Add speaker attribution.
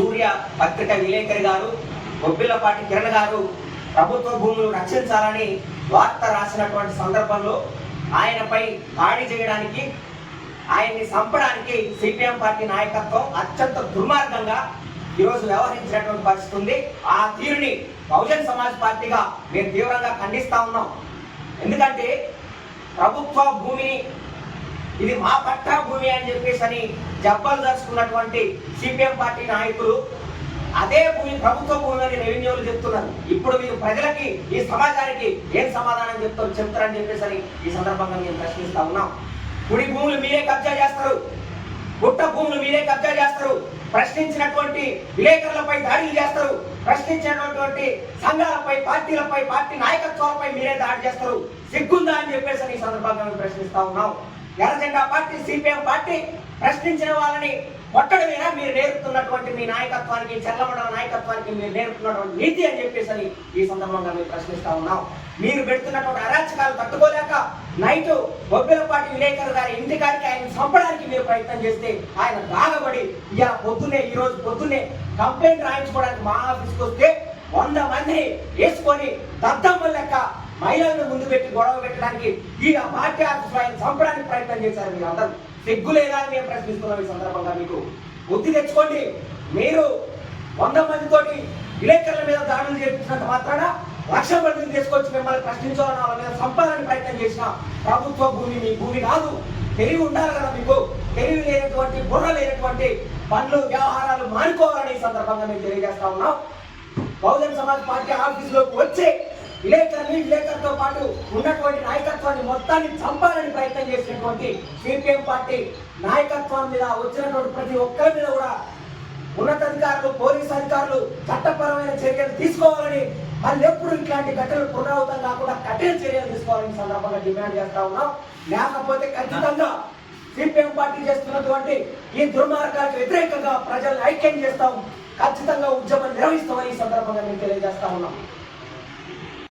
Speaker 1: సూర్య పత్రిక విలేకరి గారు బొబ్బిలపాటి కిరణ్ గారు ప్రభుత్వ భూములు రక్షించాలని వార్త రాసినటువంటి సందర్భంలో ఆయనపై దాడి చేయడానికి ఆయన్ని చంపడానికి సిపిఎం పార్టీ నాయకత్వం అత్యంత దుర్మార్గంగా ఈరోజు వ్యవహరించినటువంటి పరిస్థితి ఉంది. ఆ తీరుని బహుజన్ సమాజ్ పార్టీగా మేము తీవ్రంగా ఖండిస్తా ఉన్నాం. ఎందుకంటే ప్రభుత్వ భూమిని ఇది మా పట్టా భూమి అని చెప్పేసి అని జబ్బలు దర్చుకున్నటువంటి సిపిఎం పార్టీ నాయకులు అదే భూమి ప్రభుత్వ భూమి అని రెవెన్యూలు చెప్తున్నారు. ఇప్పుడు మీరు ప్రజలకి ఈ సమాజానికి ఏం సమాధానం చెప్తారు చెప్తారని చెప్పేసి అని ఈ సందర్భంగా మేము ప్రశ్నిస్తా ఉన్నాం. కుడి భూములు మీరే కబ్జా చేస్తారు. గుట్ట భూములు మీరే కబ్జా చేస్తారు. ప్రశ్నించినటువంటి విలేకరులపై దాడులు చేస్తారు. ప్రశ్నించినటువంటి సంఘాలపై పార్టీలపై పార్టీ నాయకత్వాలపై మీరే దాడి చేస్తారు. సిగ్గుందా అని చెప్పేసి ఈ సందర్భంగా మేము ప్రశ్నిస్తా ఉన్నాం. ఎర్రజెండా పార్టీ సిపిఎం పార్టీ ప్రశ్నించిన వాళ్ళని కొట్టడమేనా మీరు నేర్పుతున్నటువంటి మీ నాయకత్వానికి చల్లమండల నాయకత్వానికి మీరు నేర్పుతున్నటువంటి నీతి అని చెప్పేసి అని ఈ సందర్భంగా మేము ప్రశ్నిస్తా ఉన్నాం. మీరు పెడుతున్నటువంటి అరాచకాలు తట్టుకోలేక నైట్ బొబ్బిలపాటి విలేకరు గారి ఇంటికారికి ఆయన చంపడానికి మీరు ప్రయత్నం చేస్తే ఆయన బాగబడి ఇలా పొద్దున్నే ఈరోజు పొద్దునే పొద్దున్నే కంప్లైంట్ రాయించుకోవడానికి మా ఆఫీస్కి వస్తే వంద మందిని వేసుకొని దద్దమ్మ లెక్క మహిళలను ముందు పెట్టి గొడవ పెట్టడానికి ఈ పార్టీ ఆఫీస్ ఆయన చంపడానికి ప్రయత్నం చేశారు మీరు అందరూ. సిగ్గు లేదా అని మేము ప్రశ్నిస్తున్నాం ఈ సందర్భంగా మీకు. బుద్ధి తెచ్చుకోండి. మీరు వంద మందితోటి విలేకరుల మీద దాడులు చేపించినంత మాత్రాన లక్ష మందిని తీసుకొచ్చి మిమ్మల్ని ప్రశ్నించాలని వాళ్ళ మీద చంపాలని ప్రయత్నం చేసిన ప్రభుత్వ భూమి మీ భూమి కాదు. తెలివి ఉండాలి కదా మీకు. తెలివి లేనటువంటి బుర్ర లేనటువంటి పనులు వ్యవహారాలు మానుకోవాలని ఈ సందర్భంగా మేము తెలియజేస్తా ఉన్నాం. బహుజన సమాజ్ పార్టీ ఆఫీసులోకి వచ్చి విలేకరుని విలేకరుతో పాటు ఉన్నటువంటి నాయకత్వాన్ని మొత్తాన్ని చంపాలని ప్రయత్నం చేసినటువంటి సిపిఎం పార్టీ నాయకత్వం మీద వచ్చినటువంటి ప్రతి ఒక్కరి మీద కూడా ఉన్నతాధికారులు పోలీస్ అధికారులు చట్టపరమైన చర్యలు తీసుకోవాలని మళ్ళీ ఎప్పుడు ఇట్లాంటి ఘటనలు పునరావృతం కాకుండా కఠిన చర్యలు తీసుకోవాలని ఈ సందర్భంగా డిమాండ్ చేస్తా ఉన్నాం. లేకపోతే ఖచ్చితంగా సిపిఎం పార్టీ చేస్తున్నటువంటి ఈ దుర్మార్గాలకు వ్యతిరేకంగా ప్రజలను ఐక్యం చేస్తాం. ఖచ్చితంగా ఉద్యమం నిర్వహిస్తామని ఈ సందర్భంగా మేము తెలియజేస్తా ఉన్నాం.